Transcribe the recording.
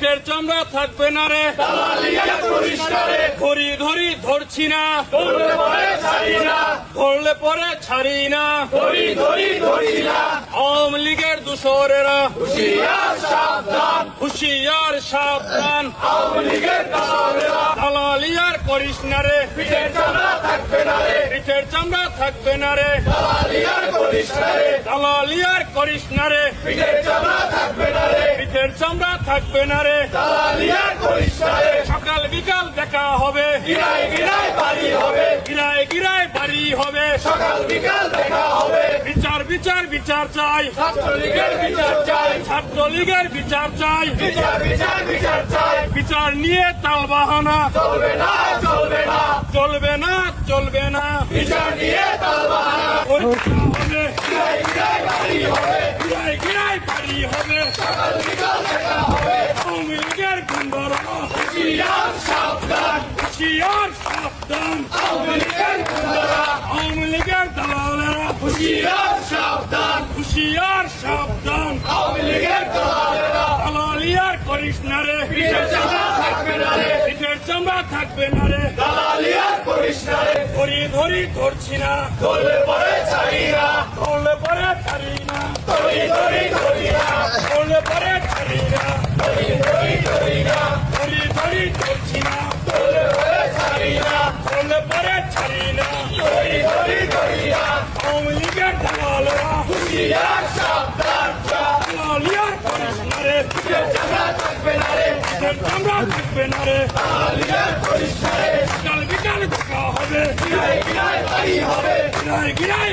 পিঠের চামড়া থাকবে না রে। ধরি ধরি ধরছি না। ধরলে পরে ছাড়ি না। আওয়ামী লীগের দূষরেরা। হুশিয়ার সাবধান। দালালিয়ার করিস না রে। পিঠের চামড়া থাকবে না রে। দালালিয়ার করিস না রে। পিঠের চামড়া থাকবে না রে। সকাল বিকাল দেখা হবে। গিরায় গিরায় বাড়ি হবে। সকাল বিকাল দেখা হবে। বিচার বিচার বিচার চাই। ছাত্রলীগের বিচার চাই। ছাত্রলীগের বিচার চাই। বিচার বিচার বিচার চাই। বিচার নিয়ে তাল বাহানা। চলবে না চলবে না। চলবে না চলবে না। বিচার নিয়ে তাল বাহানা। হবে। গিরায় গিরায় বাড়ি হবে। গিরায় গিরায় বাড়ি হবে? সকাল বিকাল দেখা হবে আওয়ামী লীগের গুন্ডরা হুঁশিয়ার সাবধান। হুশিয়ার সাবধান আওয়ামী করিস না রে। পিঠের থাকবে না রে চামড়া থাকবে না রে। দালালিয়ার করিস ধরি ধরি ধরছি না। ধরলে পরে ছাড়ি না। ধরলে পরে ছাড়ি না। ধরি ধরি ধরলে পরে ছাড়ি না ধরি ধরি ধরি না ধরি ধরি ধরছি না ধরলে পরে ছাড়ি না ধরলে পরে ছাড়ি না ধরি ধরি ধরি না আওয়ামী লীগের দালালেরা হুঁশিয়ার সাবধান দালালিয়ার করিস না রে পিঠের চামড়া থাকবে না রে বিকাল বিকাল দেখা হবে গিরায় বাড়ি হবে গিরায়